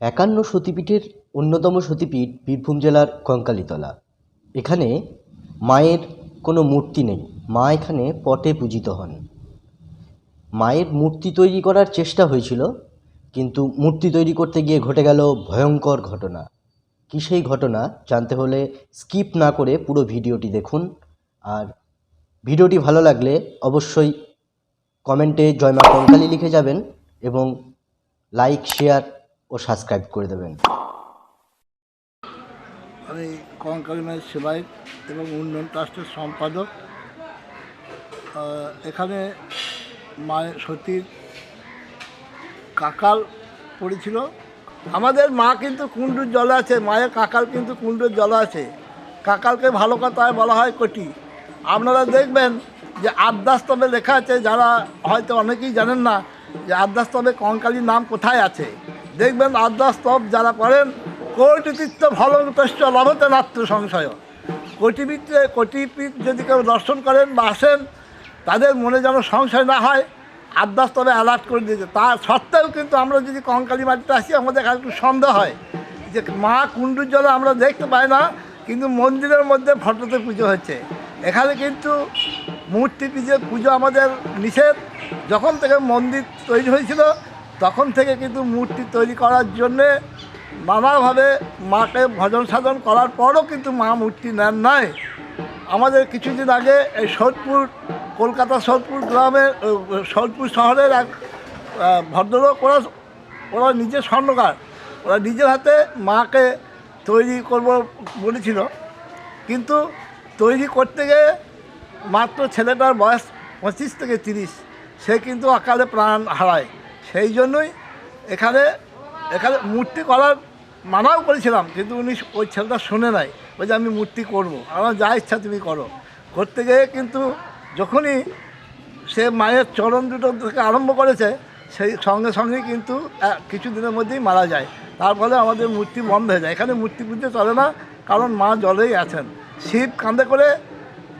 একান্ন সতীপীঠের অন্যতম সতীপীঠ বীরভূম জেলার কঙ্কালীতলা। এখানে মায়ের কোনো মূর্তি নেই। মা এখানে পটে পূজিত হন। মায়ের মূর্তি তৈরি করার চেষ্টা হয়েছিল, কিন্তু মূর্তি তৈরি করতে গিয়ে ঘটে গেল ভয়ঙ্কর ঘটনা। কী সেই ঘটনা জানতে হলে স্কিপ না করে পুরো ভিডিওটি দেখুন। আর ভিডিওটি ভালো লাগলে অবশ্যই কমেন্টে জয় মা কঙ্কালী লিখে যাবেন এবং লাইক, শেয়ার ও সাবস্ক্রাইব করে দেবেন। আমি কঙ্কালী মায়ের সেবায়ত এবং উন্নয়ন ট্রাস্টের সম্পাদক। এখানে মায়ের সতীর কাকাল পড়েছিল। আমাদের মা কিন্তু কুণ্ডুর জলে আছে, মায়ের কাকাল কিন্তু কুণ্ডুর জলে আছে। কাকালকে ভালো কথায় বলা হয় কটি। আপনারা দেখবেন যে আদ্যাস্তবে লেখা আছে, যারা হয়তো অনেকেই জানেন না যে আদ্যাস্তবে কঙ্কালীর নাম কোথায় আছে। দেখবেন আদ্যাস্তব যারা করেন কোটিতীর্থ ফলতেষ্ট লভতে নাত্র সংশয়। কোটিপীঠে কোটিপীঠ যদি কেউ দর্শন করেন বা আসেন, তাদের মনে যেন সংশয় না হয় আদ্যাস্তবে অ্যালার্ট করে দিয়েছে তা সত্ত্বেও কিন্তু আমরা যদি কঙ্কালী মাটিতে আসি, আমাদের একটু সন্দেহ হয় যে মা কুণ্ডুর জলে আমরা দেখতে পাই না, কিন্তু মন্দিরের মধ্যে ফটোতে পুজো হচ্ছে। এখানে কিন্তু মূর্তি পুজো পুজো আমাদের নিষেধ। যখন থেকে মন্দির তৈরি হয়েছিল তখন থেকে কিন্তু মূর্তি তৈরি করার জন্যে নানাভাবে মাকে ভজন সাধন করার পরও কিন্তু মা মূর্তি নেন নাই। আমাদের কিছুদিন আগে এই সোদপুর, কলকাতা সোদপুর গ্রামের সোদপুর শহরের এক ভদ্রলোক, ওরা ওরা নিজের স্বর্ণকার। ওরা নিজের হাতে মাকে তৈরি করব বলেছিল। কিন্তু তৈরি করতে গিয়ে মাত্র ছেলেটার বয়স পঁচিশ থেকে তিরিশ, সে কিন্তু অকালে প্রাণ হারায়। সেই জন্যই এখানে এখানে মূর্তি করার মানাও করেছিলাম কিন্তু উনি ওই ছেলেটা শুনে নাই ওই যে আমি মূর্তি করব। আমার যা ইচ্ছা তুমি করো। করতে গিয়ে কিন্তু যখনই সে মায়ের চরণ দুটো থেকে আরম্ভ করেছে সেই সঙ্গে সঙ্গে কিন্তু আহ, কিছু দিনের মধ্যেই মারা যায়। তার ফলে আমাদের মূর্তি বন্ধ হয়ে যায়। এখানে মূর্তি পুজো চলে না কারণ মা জলেই আছেন। শিব কাঁধে করে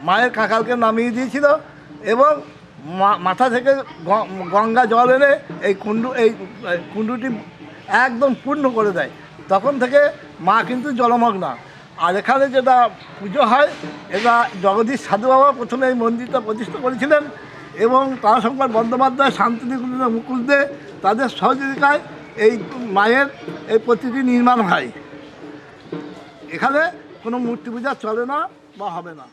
মায়ের কাকালকে নামিয়ে দিয়েছিল এবং মাথা থেকে গঙ্গা জল এনে এই কুণ্ডু, এই এই কুণ্ডুটি একদম পূর্ণ করে দেয়। তখন থেকে মা কিন্তু জলমগ্না। আর এখানে যেটা পুজো হয়, এটা জগদীশ সাধু বাবা প্রথমে এই মন্দিরটা প্রতিষ্ঠা করেছিলেন এবং তারাশঙ্কর বন্দ্যোপাধ্যায় শান্তিনিকুঞ্জ মুকুল দে তাদের সহযোগিতায় এই মায়ের এই প্রতিটি নির্মাণ হয়। এখানে কোনো মূর্তি পূজা চলে না বা হবে না।